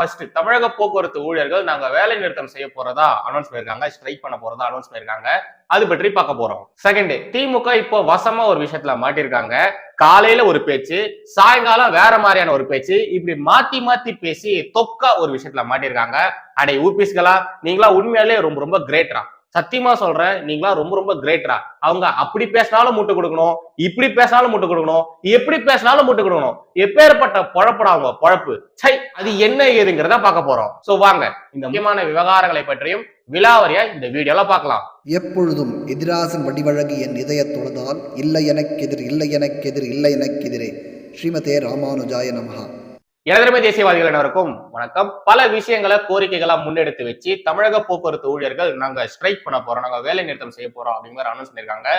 First தமிழக போக்குவரத்து ஊழியர்கள் நாங்க வேலை நிறுத்தம் செய்ய போறதா அனௌன்ஸ் பண்ணிருக்காங்க ஸ்ட்ரைக் பண்ண போறதா அனௌன்ஸ் பண்ணிருக்காங்க. அது பற்றி பார்க்க போறோம். செகண்ட் திமுக இப்போ வசமா ஒரு விஷயத்துல மாட்டிருக்காங்க. காலையில ஒரு பேச்சு சாயங்காலம் வேற மாதிரியான ஒரு பேச்சு இப்படி மாத்தி மாத்தி பேசி தொக்கா ஒரு விஷயத்துல மாட்டிருக்காங்க. அடே ஊபிஸ்களா நீங்களா உண்மையாலே ரொம்ப ரொம்ப கிரேட்ரா சத்தியமா சொல்றேன் நீங்களா ரொம்ப ரொம்ப கிரேட்டரா அவங்க அப்படி பேசினாலும் முட்டு கொடுக்கணும் இப்படி பேசினாலும் முட்டு கொடுக்கணும் எப்படி பேசினாலும் முட்டு கொடுக்கணும். எப்பேற்பட்ட பொழப்படா அவங்க பொழப்பு. சை அது என்ன ஏதுங்கிறத பார்க்க போறோம். சோ வாங்க இந்த முக்கியமான விவகாரங்களை பற்றியும் விலாவரியா இந்த வீடியோல பார்க்கலாம். எப்பொழுதும் எதிராசன் வடிவழகு என் இதய தொழுதால் இல்லை எனக்கெதிர் இல்லை எனக்கெதிர் இல்லை எனக்கெதிரே ஸ்ரீமதே ராமானுஜாய நமகா எனதருமை தேசியவாதிகள் அனைவருக்கும் வணக்கம். பல விஷயங்களை கோரிக்கைகளா முன்னெடுத்து வச்சு தமிழக போக்குவரத்து ஊழியர்கள் நாங்க ஸ்ட்ரைக் பண்ண போறோம். நாங்க வேலை நிறுத்தம் செய்ய போறோம் அப்படிங்கிற அனௌன்ஸ் பண்ணிருக்காங்க.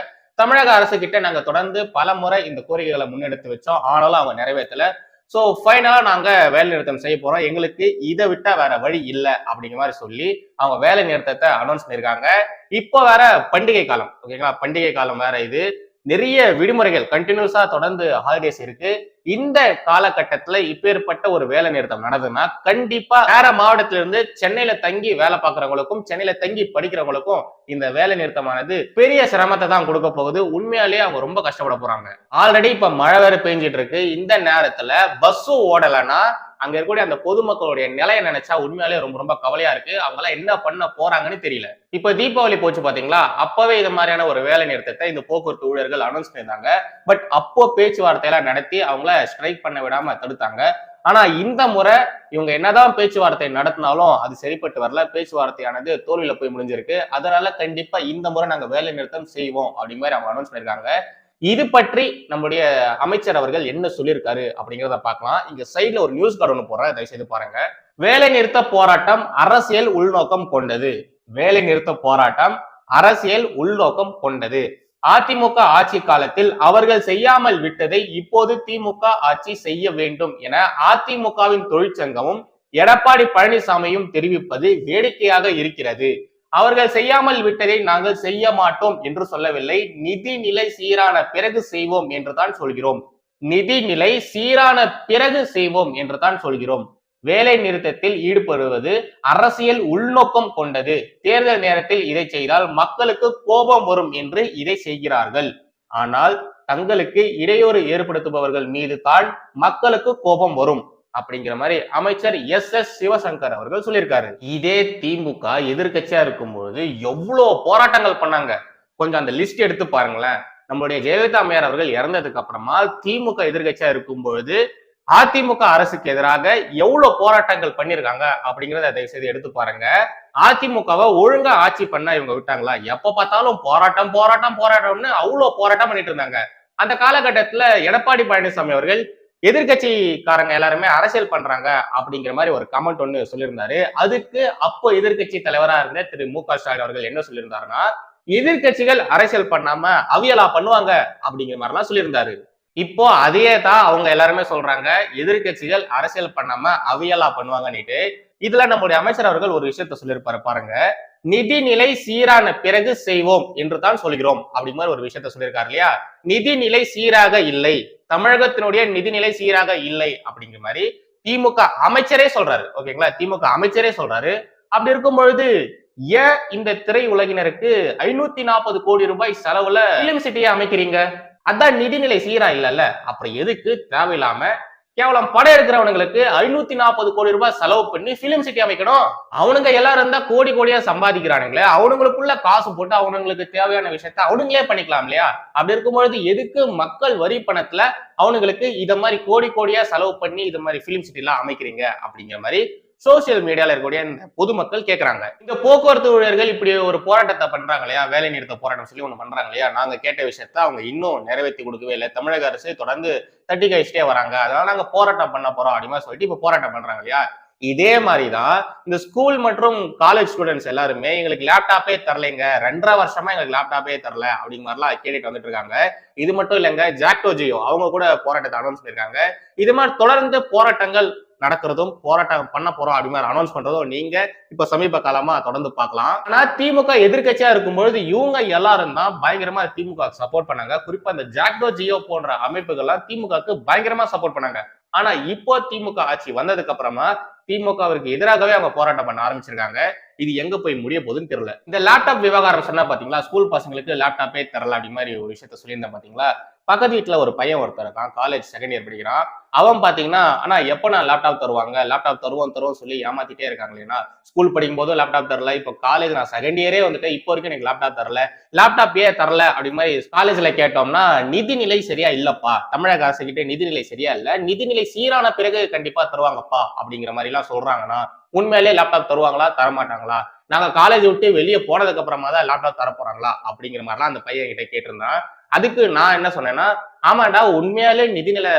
தமிழக அரசு கிட்ட நாங்க தொடர்ந்து பல முறை இந்த கோரிக்கைகளை முன்னெடுத்து வச்சோம். ஆனாலும் அவங்க நிறைவேற்றல. சோ ஃபைனலா நாங்க வேலை நிறுத்தம் செய்ய போறோம். எங்களுக்கு இதை விட்டா வேற வழி இல்லை அப்படிங்கிற மாதிரி சொல்லி அவங்க வேலை நிறுத்தத்தை அனௌன்ஸ் பண்ணிருக்காங்க. இப்போ வேற பண்டிகை காலம். ஓகேங்களா பண்டிகை காலம் வேற இது. நிறைய விடுமுறைகள் கண்டினியூஸா தொடர்ந்து ஹாலிடேஸ் இருக்கு. இந்த காலகட்டத்துல இப்பேற்பட்ட ஒரு வேலை நிறுத்தம் நடந்ததுன்னா கண்டிப்பா வேற மாவட்டத்தில இருந்து சென்னையில தங்கி வேலை பார்க்கறவங்களுக்கும் சென்னையில தங்கி படிக்கிறவங்களுக்கும் இந்த வேலை நிறுத்தமானது பெரிய சிரமத்தை தான் கொடுக்க போகுது. உண்மையாலேயே அவங்க ரொம்ப கஷ்டப்பட போறாங்க. ஆல்ரெடி இப்ப மழை வேற பெஞ்சிட்டு இருக்கு. இந்த நேரத்துல பஸ்ஸும் ஓடலைன்னா அங்க இருக்கக்கூடிய அந்த பொதுமக்களுடைய நிலையை நினைச்சா உண்மையாலே ரொம்ப ரொம்ப கவலையா இருக்கு. அவங்க எல்லாம் என்ன பண்ண போறாங்கன்னு தெரியல. இப்ப தீபாவளி போச்சு பாத்தீங்களா? அப்பவே இது மாதிரியான ஒரு வேலை நிறுத்தத்தை இந்த போக்குவரத்து ஊழியர்கள் அனௌன்ஸ் பண்ணியிருந்தாங்க. பட் அப்போ பேச்சுவார்த்தையெல்லாம் நடத்தி அவங்கள ஸ்ட்ரைக் பண்ண விடாம தடுத்தாங்க. ஆனா இந்த முறை இவங்க என்னதான் பேச்சுவார்த்தை நடத்தினாலும் அது சரிப்பட்டு வரல. பேச்சுவார்த்தையானது தோல்வியில போய் முடிஞ்சிருக்கு. அதனால கண்டிப்பா இந்த முறை நாங்க வேலை நிறுத்தம் செய்வோம் அப்படிங்கிற மாதிரி அவங்க அனௌன்ஸ் பண்ணிருக்காங்க இது பற்றி நம்முடைய அமைச்சர் அவர்கள் என்ன சொல்லியிருக்காரு அப்படிங்கிறத பார்க்கலாம். இங்க சைட்ல ஒரு நியூஸ் கார்டு ஒன்று போடுறேன். தயவு செய்து பாருங்க. வேலை நிறுத்த போராட்டம் அரசியல் உள்நோக்கம் கொண்டது. வேலை நிறுத்த போராட்டம் அரசியல் உள்நோக்கம் கொண்டது. அதிமுக ஆட்சி காலத்தில் அவர்கள் செய்யாமல் விட்டதை இப்போது திமுக ஆட்சி செய்ய வேண்டும் என அதிமுகவின் தொழிற்சங்கமும் எடப்பாடி பழனிசாமியும் தெரிவிப்பது வேடிக்கையாக இருக்கிறது. அவர்கள் செய்யாமல் விட்டதை நாங்கள் செய்ய மாட்டோம் என்று சொல்லவில்லை. நிதிநிலை சீரான பிறகு செய்வோம் என்று தான் சொல்கிறோம். நிதிநிலை சீரான பிறகு செய்வோம் என்று தான் சொல்கிறோம். வேலை நிறுத்தத்தில் ஈடுபடுவது அரசியல் உள்நோக்கம் கொண்டது. தேர்தல் நேரத்தில் இதை செய்தால் மக்களுக்கு கோபம் வரும் என்று இதை செய்கிறார்கள். ஆனால் தங்களுக்கு இடையூறு ஏற்படுத்துபவர்கள் மீது தான் மக்களுக்கு கோபம் வரும். அப்படிங்கிற மாதிரி அமைச்சர் எஸ் எஸ் சிவசங்கர் அவர்கள் சொல்லியிருக்காரு. இதே திமுக எதிர்கட்சியா இருக்கும்போது எவ்வளவு போராட்டங்கள் பண்ணாங்க? கொஞ்சம் அந்த லிஸ்ட் எடுத்து பாருங்களேன். நம்மளுடைய ஜெயலலிதா அம்மையார் அவர்கள் இறந்ததுக்கு அப்புறமா திமுக எதிர்கட்சியா இருக்கும்பொழுது அதிமுக அரசுக்கு எதிராக எவ்வளவு போராட்டங்கள் பண்ணிருக்காங்க அப்படிங்கறத தயவு செய்து எடுத்து பாருங்க. அதிமுகவை ஒழுங்கா ஆட்சி பண்ண இவங்க விட்டாங்களா? எப்ப பார்த்தாலும் போராட்டம் போராட்டம் போராட்டம்னு அவ்வளவு போராட்டம் பண்ணிட்டு இருந்தாங்க. அந்த காலகட்டத்துல எடப்பாடி பழனிசாமி அவர்கள் எதிர்கட்சிக்காரங்க எல்லாருமே அரசியல் பண்றாங்க அப்படிங்கிற மாதிரி ஒரு கமெண்ட் ஒன்று சொல்லியிருந்தாரு. அதுக்கு அப்போ எதிர்கட்சி தலைவரா இருந்த திரு மு க ஸ்டாலின் அவர்கள் என்ன சொல்லியிருந்தாருன்னா எதிர்கட்சிகள் அரசியல் பண்ணாம அவியலா பண்ணுவாங்க அப்படிங்கிற மாதிரிலாம் சொல்லியிருந்தாரு. இப்போ அதையே தான் அவங்க எல்லாருமே சொல்றாங்க எதிர்கட்சிகள் அரசியல் பண்ணாம அவியலா பண்ணுவாங்கன்னுட்டு. இதுல நம்முடைய அமைச்சர் அவர்கள் ஒரு விஷயத்த சொல்லியிருப்பாரு பாருங்க. நிதிநிலை சீரான பிறகு செய்வோம் என்று தான் சொல்கிறோம். அப்படி மாதிரி ஒரு விஷயத்த சொல்லியிருக்காரு இல்லையா? நிதிநிலை சீராக இல்லை. தமிழகத்தினுடைய நிதிநிலை சீராக இல்லை அப்படிங்கிற மாதிரி திமுக அமைச்சரே சொல்றாரு. ஓகேங்களா? திமுக அமைச்சரே சொல்றாரு. அப்படி இருக்கும் பொழுது ஏன் இந்த திரை உலகினருக்கு ஐநூத்தி நாற்பது கோடி ரூபாய் செலவுல பிலிம் சிட்டியை அமைக்கிறீங்க? அதான் நிதிநிலை சீரா இல்லைல்ல. அப்புறம் எதுக்கு? தேவையில்லாம கேவலம் படம் எடுக்கிறவனுங்களுக்கு ஐநூத்தி நாற்பது கோடி ரூபாய் செலவு பண்ணி பிலிம் சிட்டி அமைக்கணும். அவனுங்க எல்லாரும் இருந்தா கோடி கோடியா சம்பாதிக்கிறானுங்களே. அவனுங்களுக்குள்ள காசு போட்டு அவனுங்களுக்கு தேவையான விஷயத்த அவனுங்களே பண்ணிக்கலாம் இல்லையா? அப்படி இருக்கும்பொழுது எதுக்கு மக்கள் வரி பணத்துல அவனுங்களுக்கு இத மாதிரி கோடி கோடியா செலவு பண்ணி இது மாதிரி பிலிம் சிட்டி எல்லாம் அமைக்கிறீங்க? அப்படிங்கிற மாதிரி சோசியல் மீடியால இருக்கக்கூடிய இந்த பொதுமக்கள் கேட்கறாங்க இந்த போக்குவரத்து ஊழியர்கள் இப்படி ஒரு போராட்டத்தை பண்றாங்க இல்லையா வேலை நிறுத்த போராட்டம் சொல்லி ஒண்ணு பண்றாங்க இல்லையா நாங்க கேட்ட விஷயத்த அவங்க இன்னும் நிறைவேற்றி கொடுக்கவே இல்லை. தமிழக அரசு தொடர்ந்து தட்டி கழிச்சிட்டே வராங்க. அதனால நாங்க போராட்டம் பண்ண போறோம் அப்படிமா சொல்லிட்டு இப்ப போராட்டம் பண்றாங்க இல்லையா இதே மாதிரிதான் இந்த ஸ்கூல் மற்றும் காலேஜ் ஸ்டூடெண்ட்ஸ் எல்லாருமே எங்களுக்கு லேப்டாப்பே தரலைங்க. ரெண்டரை வருஷமா எங்களுக்கு லேப்டாப்பே தரல அப்படிங்கிற மாதிரிலாம் கேட்டுட்டு வந்துட்டு இருக்காங்க. இது மட்டும் இல்லைங்க ஜாக்டோ ஜியோ அவங்க கூட போராட்டத்தை அனௌன்ஸ் பண்ணிருக்காங்க இது மாதிரி தொடர்ந்து போராட்டங்கள் நடக்கிறதும் போராட்டம் பண்ண போறோம் அப்படி மாதிரி அனௌன்ஸ் பண்றதும் நீங்க இப்ப சமீப காலமா தொடர்ந்து பார்க்கலாம். ஆனா திமுக எதிர்க்கட்சியா இருக்கும்பொழுது இவங்க எல்லாரும் தான் பயங்கரமா திமுக சப்போர்ட் பண்ணாங்க. குறிப்பா இந்த ஜாக்டோ ஜியோ போன்ற அமைப்புகள்லாம் திமுகவுக்கு பயங்கரமா சப்போர்ட் பண்ணாங்க. ஆனா இப்போ திமுக ஆட்சி வந்ததுக்கு அப்புறமா திமுகவிற்கு எதிராகவே அவங்க போராட்டம் பண்ண ஆரம்பிச்சிருக்காங்க. இது எங்க போய் முடிய போகுதுன்னு தெரியல. இந்த லேப்டாப் விவகாரம் சொன்னா பாத்தீங்களா? ஸ்கூல் பசங்களுக்கு லேப்டாப்பே தரல அப்படி மாதிரி ஒரு விஷயத்த சொல்லியிருந்தேன் பாத்தீங்களா? பக்கத்து வீட்டில் ஒரு பையன் ஒருத்தர் இருக்கான் காலேஜ் செகண்ட் இயர் படிக்கிறான். அவன் பார்த்தீங்கன்னா ஆனா எப்போ நான் லேப்டாப் தருவாங்க? லேப்டாப் தருவோம் தருவோம் சொல்லி ஏமாத்திட்டே இருக்காங்க ஸ்கூல் படிக்கும் போதும் லேப்டாப் தரல இப்போ காலேஜ் நான் செகண்ட் இயரே வந்துட்டு இப்போ வரைக்கும் எனக்கு லேப்டாப் தரல. லேப்டாப் ஏன் தரல? அப்படி மாதிரி காலேஜில் கேட்டோம்னா நிதிநிலை சரியா இல்லைப்பா. தமிழக அரசு கிட்ட நிதிநிலை சரியா இல்லை. நிதிநிலை சீரான பிறகு கண்டிப்பாக தருவாங்கப்பா. அப்படிங்கிற மாதிரிலாம் சொல்கிறாங்கன்னா சொல்றாங்கன்னா உண்மையிலேயே லேப்டாப் தருவாங்களா? தரமாட்டாங்களா? நாங்க காலேஜ் விட்டு வெளியே போனதுக்கு அப்புறமா தான் லேப்டாப் தர போறாங்களா அப்படிங்கிற மாதிரிலாம் அந்த பையன் கிட்ட கேட்டிருந்தான். அதுக்கு நான் என்ன சொன்னேன்னா ஆமாண்டா உண்மையாலே நிதிநிலை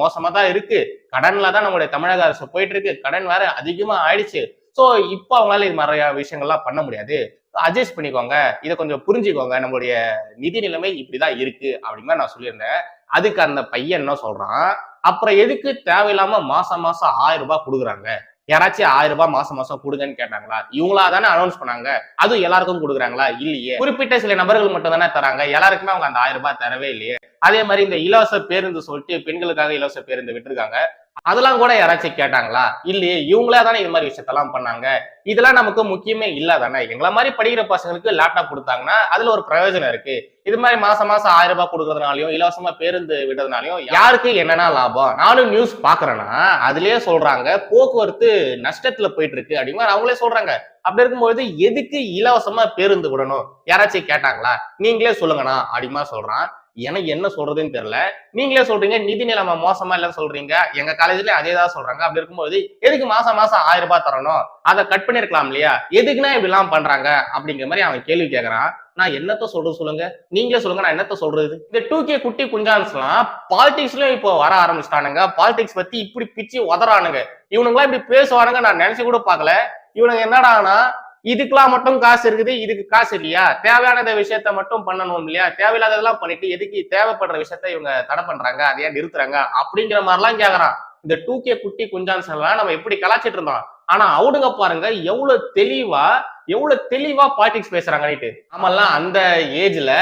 மோசமா தான் இருக்கு. கடன்ல தான் நம்மளுடைய தமிழக அரசு போயிட்டு இருக்கு கடன் வேற அதிகமா ஆயிடுச்சு. சோ இப்போ அவங்களால இது மாதிரி விஷயங்கள்லாம் பண்ண முடியாது. அட்ஜஸ்ட் பண்ணிக்கோங்க. இதை கொஞ்சம் புரிஞ்சுக்கோங்க. நம்மளுடைய நிதி நிலைமை இப்படிதான் இருக்கு அப்படிங்கிற நான் சொல்லியிருந்தேன். அதுக்கு அந்த பையன் என்ன சொல்றான்? அப்புறம் எதுக்கு தேவையில்லாம மாசம் மாசம் ஆயிரம் ரூபாய் கொடுக்குறாங்க? யாராச்சும் ஆயிரம் ரூபாய் மாசம் மாசம் கொடுங்கன்னு கேட்டாங்களா? இவங்களா தானே அனௌன்ஸ் பண்ணாங்க. அதுவும் எல்லாருக்கும் கொடுக்குறாங்களா? இல்லையே. குறிப்பிட்ட சில நபர்கள் மட்டும் தானே தராங்க. எல்லாருக்குமே அவங்க அந்த ஆயிரம் ரூபாய் தரவே இல்லையே. அதே மாதிரி இந்த இலவச பேருந்து சொல்லிட்டு பெண்களுக்காக இலவச பேருந்து விட்டுருக்காங்க. அதெல்லாம் கூட யாராச்சும் கேட்டாங்களா? இல்லையே இவங்களே தானே இது மாதிரி விஷயத்தெல்லாம் பண்ணாங்க. இதெல்லாம் நமக்கு முக்கியமே இல்ல தானே? எங்களை மாதிரி படிக்கிற பசங்களுக்கு லேப்டாப் கொடுத்தாங்கன்னா அதுல ஒரு பிரயோஜனம் இருக்கு. இது மாதிரி மாசம் மாசம் ஆயிரம் ரூபாய் கொடுக்கறதுனாலயும் இலவசமா பேருந்து விடுறதுனாலயும் யாருக்கு என்னென்ன லாபம்? நானும் நியூஸ் பாக்குறேன்னா அதுலயே சொல்றாங்க போக்குவரத்து நஷ்டத்துல போயிட்டு இருக்கு அப்படிங்கிற அவங்களே சொல்றாங்க. அப்படி இருக்கும்போது எதுக்கு இலவசமா பேருந்து விடணும்? யாராச்சும் கேட்டாங்களா? நீங்களே சொல்லுங்கண்ணா அப்படிமா சொல்றான். எனக்கு என்ன சொல்றதுன்னு தெரியல. நீங்களே சொல்றீங்க நிதி நிலைமை மோசமா இல்லைன்னு சொல்றீங்க. எங்க காலேஜ்ல அதே தான் சொல்றாங்க. அப்படி இருக்கும்போது எதுக்கு மாசம் மாசம் ஆயிரம் ரூபாய் தரணும்? அதை கட் பண்ணிருக்கலாம் இல்லையா? எதுக்குன்னா இப்படி எல்லாம் பண்றாங்க? அப்படிங்கிற மாதிரி அவன் கேள்வி கேட்கறான் நான் என்னத்த சொல்றது சொல்லுங்க? நீங்களே சொல்லுங்க நான் என்னத்த சொல்றது? இந்த டூ கே குட்டி குஞ்சான்ஸ்லாம் பாலிடிக்ஸ்லயும் இப்போ வர ஆரம்பிச்சிட்டானுங்க. பாலிடிக்ஸ் பத்தி இப்படி பிச்சு உதறானுங்க. இவனுங்களாம் இப்படி பேசுவானுங்க நான் நினைச்சு கூட பார்க்கல. இவனுங்க என்னடானா இதுக்கெல்லாம் மட்டும் காசு இருக்குது இதுக்கு காசு இல்லையா? தேவையானத விஷயத்த மட்டும் பண்ணணும் இல்லையா? தேவையில்லாததெல்லாம் பண்ணிட்டு எதுக்கு தேவைப்படுற விஷயத்த இவங்க தடை பண்றாங்க? அதை ஏன் நிறுத்துறாங்க? அப்படிங்கிற மாதிரிலாம் கேக்குறான். இந்த டூ கே குட்டி குஞ்சான்ஸ் எல்லாம் நம்ம எப்படி கலாச்சிட்டு இருந்தோம்? ஆனா அவனுங்க பாருங்க எவ்வளவு தெளிவா எவ்வளவு தெளிவா பாலிடிக்ஸ் பேசுறாங்கன்னுட்டு நாமெல்லாம் அந்த ஏஜ்ல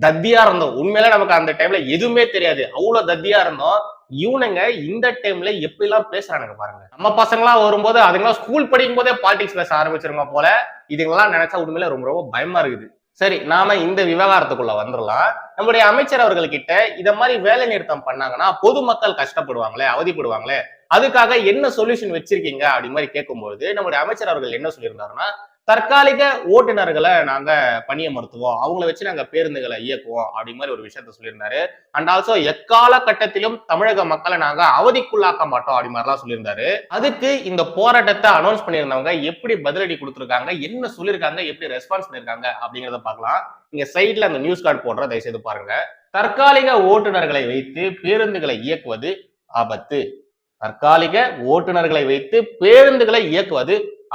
தத்தியா இருந்தோம். உண்மையில நமக்கு அந்த டைம்ல எதுவுமே தெரியாது. அவ்வளவு தத்தியா இருந்தோம். இவனுங்க இந்த டைம்ல எப்படி எல்லாம் பேசுறானுங்க பாருங்க. நம்ம பசங்களா வரும்போது அதுங்களாம் ஸ்கூல் படிக்கும் போதே பாலிடிக்ஸ் பேச ஆரம்பிச்சிருங்க போல இதுங்கெல்லாம் நினைச்சா உண்மையில ரொம்ப ரொம்ப பயமா இருக்குது. சரி நாம இந்த விவகாரத்துக்குள்ள வந்துடலாம். நம்முடைய அமைச்சர் அவர்கள் கிட்ட இத மாதிரி வேலை நிறுத்தம் பண்ணாங்கன்னா பொதுமக்கள் கஷ்டப்படுவாங்களே அவதிப்படுவாங்களே அதுக்காக என்ன சொல்யூஷன் வச்சிருக்கீங்க? அப்படி மாதிரி கேட்கும்போது நம்முடைய அமைச்சர் அவர்கள் என்ன சொல்லியிருந்தாருன்னா தற்காலிக ஓட்டுநர்களை நாங்க பணியமர்த்துவோம் அவங்கள வச்சு நாங்க பேருந்துகளை இயக்குவோம் அப்படி மாதிரி ஒரு விஷயத்த சொல்லியிருந்தாரு. அண்ட் ஆல்சோ எக்கால கட்டத்திலும் தமிழக மக்களை நாங்க அவதிக்குள்ளாக்க மாட்டோம் அப்படி மாதிரிலாம் சொல்லியிருந்தாரு. அதுக்கு இந்த போராட்டத்தை அனௌன்ஸ் பண்ணியிருந்தவங்க எப்படி பதிலடி கொடுத்துருக்காங்க என்ன சொல்லியிருக்காங்க எப்படி ரெஸ்பான்ஸ் பண்ணியிருக்காங்க அப்படிங்கிறத பார்க்கலாம். இங்க சைட்ல அந்த நியூஸ் கார்டு போடுற தயவுசெய்து பாருங்க. தற்காலிக ஓட்டுநர்களை வைத்து பேருந்துகளை இயக்குவது ஆபத்து. தற்காலிக ஓட்டுநர்களை வைத்து பேருந்துகளை இயக்குவது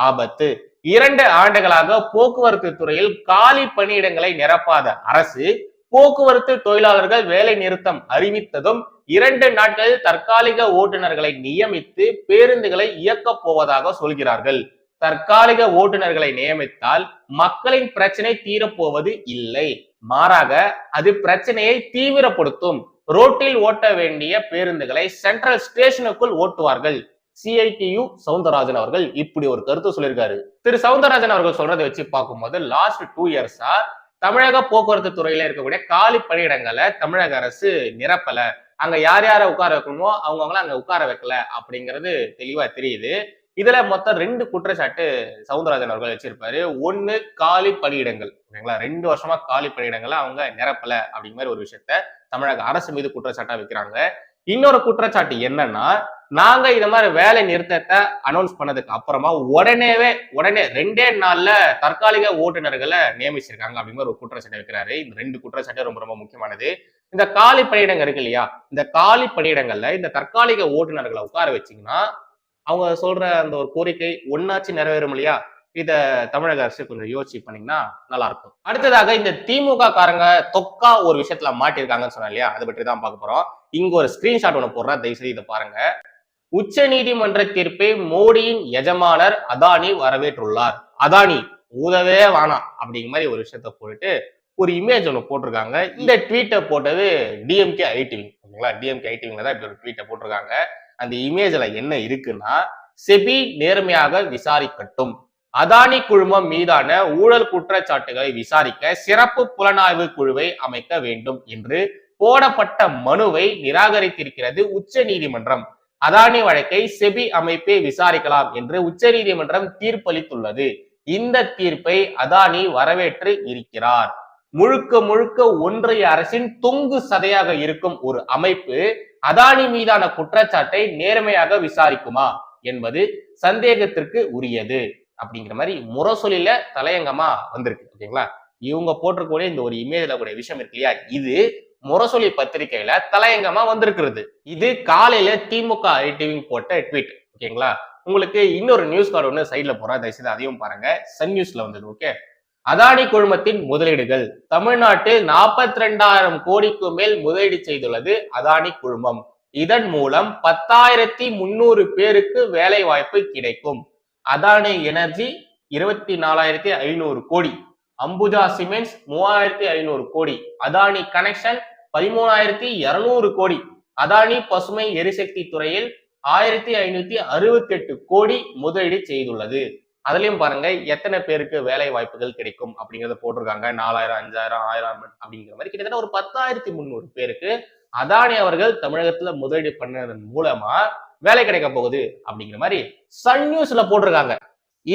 ஆபத்து. இரண்டு ஆண்டுகளாக போக்குவரத்து துறையில் காலி பணியிடங்களை நிரப்பாத அரசு போக்குவரத்து தொழிலாளர்கள் வேலை நிறுத்தம் அறிவித்ததும் இரண்டு நாட்களில் தற்காலிக ஓட்டுநர்களை நியமித்து பேருந்துகளை இயக்கப் போவதாக சொல்கிறார்கள். தற்காலிக ஓட்டுநர்களை நியமித்தால் மக்களின் பிரச்சனை தீரப்போவது இல்லை. மாறாக அது பிரச்சனையை தீவிரப்படுத்தும். ரோட்டில் ஓட்ட வேண்டிய பேருந்துகளை சென்ட்ரல் ஸ்டேஷனுக்குள் ஓட்டுவார்கள். சிஐடியு சவுந்தரராஜன் அவர்கள் இப்படி ஒரு கருத்து சொல்லியிருக்காரு. திரு சவுந்தரராஜன் அவர்கள் சொல்றதை வச்சு பார்க்கும்போது லாஸ்ட் டூ இயர்ஸா தமிழக போக்குவரத்து துறையில இருக்கக்கூடிய காலி பணியிடங்களை தமிழக அரசு நிரப்பல. அங்க யார் யாரை உட்கார வைக்கணுமோ அவங்கவுங்கள அங்க உட்கார வைக்கல அப்படிங்கிறது தெளிவா தெரியுது. இதுல மொத்தம் ரெண்டு குற்றச்சாட்டு சவுந்தரராஜன் அவர்கள் வச்சிருப்பாரு. ஒன்னு காலி பணியிடங்கள் ஓகேங்களா? ரெண்டு வருஷமா காலி பணியிடங்களை அவங்க நிரப்பல அப்படிங்கிற மாதிரி ஒரு விஷயத்த தமிழக அரசு மீது குற்றச்சாட்டா வைக்கிறாங்க. இன்னொரு குற்றச்சாட்டு என்னன்னா நாங்க இந்த மாதிரி வேலை நிறுத்தத்தை அனௌன்ஸ் பண்ணதுக்கு அப்புறமா உடனேவே உடனே ரெண்டே நாள்ல தற்காலிக ஓட்டுநர்களை நியமிச்சிருக்காங்க அப்படிங்கிற ஒரு குற்றச்சாட்டு வைக்கிறாரு. இந்த ரெண்டு குற்றச்சாட்டு ரொம்ப ரொம்ப முக்கியமானது. இந்த காலி பணியிடங்கள் இருக்கு இல்லையா? இந்த காலி பணியிடங்கள்ல இந்த தற்காலிக ஓட்டுநர்களை உட்கார வச்சீங்கன்னா அவங்க சொல்ற அந்த ஒரு கோரிக்கை ஒன்னாச்சு நிறைவேறும் இல்லையா? இத தமிழக அரசு கொஞ்சம் யோசிச்சு பண்ணீங்கன்னா நல்லா இருக்கும் அடுத்ததாக இந்த திமுக காரங்க தொக்கா ஒரு விஷயத்துல மாட்டிருக்காங்கன்னு சொன்னா இல்லையா? அதை பற்றி தான் பார்க்க போறோம். இங்க ஒரு ஸ்கிரீன்ஷாட் ஒன்று போடுறேன் தயவுசெய்து இதை பாருங்க. உச்ச நீதிமன்ற தீர்ப்பை மோடியின் எஜமானர் அதானி வரவேற்றுள்ளார். அதானி ஊதவே வேணாம் அப்படிங்கிற மாதிரி ஒரு விஷயத்த போட்டுட்டு ஒரு இமேஜ் ஒன்று போட்டிருக்காங்க. இந்த ட்வீட்டை போட்டது டிஎம்கே ஐடிவிங் ஓகேங்களா? டிஎம்கே ஐடிவிங்ல தான் இப்படி ஒரு ட்வீட்டை போட்டிருக்காங்க. அந்த இமேஜ்ல என்ன இருக்குன்னா செபி நேர்மையாக விசாரிக்கட்டும். அதானி குழுமம் மீதான ஊழல் குற்றச்சாட்டுகளை விசாரிக்க சிறப்பு புலனாய்வு குழுவை அமைக்க வேண்டும் என்று போடப்பட்ட மனுவை நிராகரித்திருக்கிறது உச்ச நீதிமன்றம். அதானி வழக்கை செபி அமைப்பே விசாரிக்கலாம் என்று உச்ச நீதிமன்றம் தீர்ப்பளித்துள்ளது. இந்த தீர்ப்பை அதானி வரவேற்று இருக்கிறார். முழுக்க முழுக்க ஒன்றிய அரசின் தொங்கு சதையாக இருக்கும் ஒரு அமைப்பு அதானி மீதான குற்றச்சாட்டை நேர்மையாக விசாரிக்குமா என்பது சந்தேகத்திற்கு உரியது அப்படிங்கிற மாதிரி முரசொலியில தலையங்கமா வந்திருக்கு ஓகேங்களா? இவங்க போட்டிருக்கக்கூடிய இந்த ஒரு இமேஜ்ல கூடிய விஷயம் இருக்கு இல்லையா? இது முரசொலி பத்திரிகையில தலையங்கமா வந்திருக்கிறது. இது காலையில திமுக ஐடிவிங் போட்ட ட்வீட் ஓகேங்களா? உங்களுக்கு இன்னொரு நியூஸ் கார்டு ஒன்று சைட்ல போறேன். தயவுசெய்து அதையும் பாருங்க. சன் நியூஸ்ல வந்தது ஓகே? அதானி குழுமத்தின் முதலீடுகள். தமிழ்நாட்டில் நாற்பத்தி ரெண்டாயிரம் கோடிக்கு மேல் முதலீடு செய்துள்ளது அதானி குழுமம். இதன் மூலம் பத்தாயிரத்தி முன்னூறு பேருக்கு வேலை வாய்ப்பு கிடைக்கும். அதானி எனர்ஜி இருபத்தி நாலாயிரத்தி ஐநூறு கோடி. அம்புஜா சிமெண்ட்ஸ் மூவாயிரத்தி ஐநூறு கோடி. அதானி கனெக்ஷன் பதிமூணாயிரத்தி இருநூறு கோடி. அதானி பசுமை எரிசக்தி துறையில் ஆயிரத்தி ஐநூத்தி அறுபத்தி எட்டு கோடி முதலீடு செய்துள்ளது. அதுலயும் பாருங்க எத்தனை பேருக்கு வேலை வாய்ப்புகள் கிடைக்கும் அப்படிங்கறத போட்டிருக்காங்க. நாலாயிரம் அஞ்சாயிரம் ஆயிரம் அப்படிங்கிற மாதிரி கிட்டத்தட்ட ஒரு பத்தாயிரத்தி முந்நூறு பேருக்கு அதானி அவர்கள் தமிழகத்துல முதலீடு பண்ணதன் மூலமா வேலை கிடைக்க போகுது அப்படிங்கிற மாதிரி சன் நியூஸ்ல போட்டிருக்காங்க.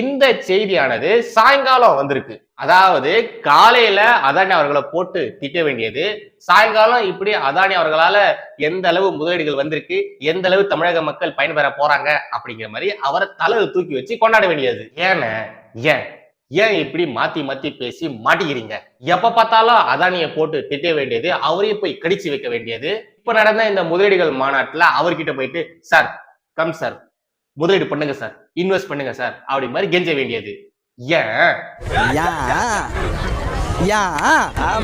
இந்த செய்தியானது சாயங்காலம் வந்திருக்கு. அதாவது காலையில அதானி அவர்களை போட்டு திட்ட வேண்டியது. சாயங்காலம் இப்படி அதானி அவர்களால எந்த அளவு முதலீடுகள் வந்திருக்கு எந்த அளவு தமிழக மக்கள் பயன்பெற போறாங்க அப்படிங்கிற மாதிரி அவரை தலையில தூக்கி வச்சு கொண்டாட வேண்டியது. ஏன்னு? ஏன்? ஏன் இப்படி மாத்தி மாத்தி பேசி மாட்டிக்கிறீங்க? எப்ப பார்த்தாலும் அதானியை போட்டு திட்ட வேண்டியது அவரையும் போய் கடிச்சு வைக்க வேண்டியது. இப்ப நடந்த இந்த முதலீடுகள் மாநாட்டுல அவர்கிட்ட போயிட்டு சார் கம் சார் முதலீடு பண்ணுங்க சார். இன்வெஸ்ட் பண்ணுங்க சார். அப்படி மாதிரி கெஞ்ச வேண்டியது. ஏன்?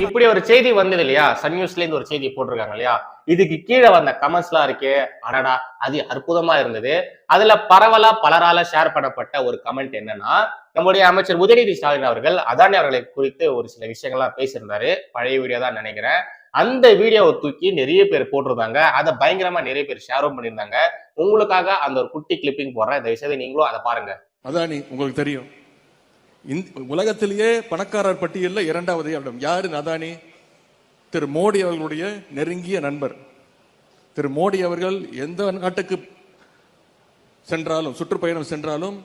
இப்படி ஒரு செய்தி வந்தது இல்லையா? சன் நியூஸ்ல இருந்து ஒரு செய்தி போட்டிருக்காங்க இல்லையா? இதுக்கு கீழே வந்த கமெண்ட்ஸ் எல்லாம் இருக்கே. அடடா அது அற்புதமா இருந்தது. அதுல பரவலா பலரால ஷேர் பண்ணப்பட்ட ஒரு கமெண்ட் என்னன்னா நம்முடைய அமைச்சர் உதயநிதி ஸ்டாலின் அவர்கள் அதானி அவர்களை குறித்து ஒரு சில விஷயங்கள்லாம் பேசியிருந்தாரு. பழைய வீடியோ தான் நினைக்கிறேன். அந்த வீடியோவை தூக்கி நிறைய பேர் போட்டிருந்தாங்க. அதை பயங்கரமா நிறைய பேர் ஷேரும் பண்ணியிருந்தாங்க. உங்களுக்காக அந்த ஒரு குட்டி கிளிப்பிங் போடுறேன். தயவுசெய்து நீங்களும் அதை பாருங்க. அதானி உங்களுக்கு தெரியும். இந்த உலகத்திலேயே பணக்காரர் பட்டியலில் இரண்டாவது இடம். யாரு? அதானி திரு மோடி அவர்களுடைய நெருங்கிய நண்பர். திரு மோடி அவர்கள் எந்த நாட்டுக்கு சென்றாலும் சுற்றுப்பயணம் சென்றாலும்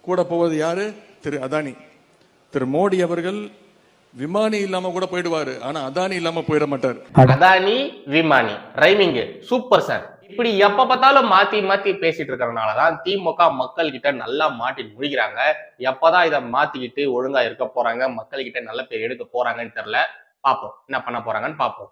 கூட போவது யாரு? திரு அதானி. திரு மோடி அவர்கள் விமானி இல்லாம கூட போயிடுவாரு. ஆனா அதானி இல்லாம போயிட மாட்டார். அதானி விமானி. ரைமிங் சூப்பர் சார் இப்படி எப்ப பார்த்தாலும் மாத்தி மாத்தி பேசிட்டு இருக்கறனாலதான் திமுக மக்கள் கிட்ட நல்லா மாட்டி முடிக்கிறாங்க. எப்பதான் இதை மாத்திக்கிட்டு ஒழுங்கா இருக்க போறாங்க மக்கள் கிட்ட நல்ல பேர் எடுக்க போறாங்கன்னு தெரியல. பாப்போம் என்ன பண்ண போறாங்கன்னு பாப்போம்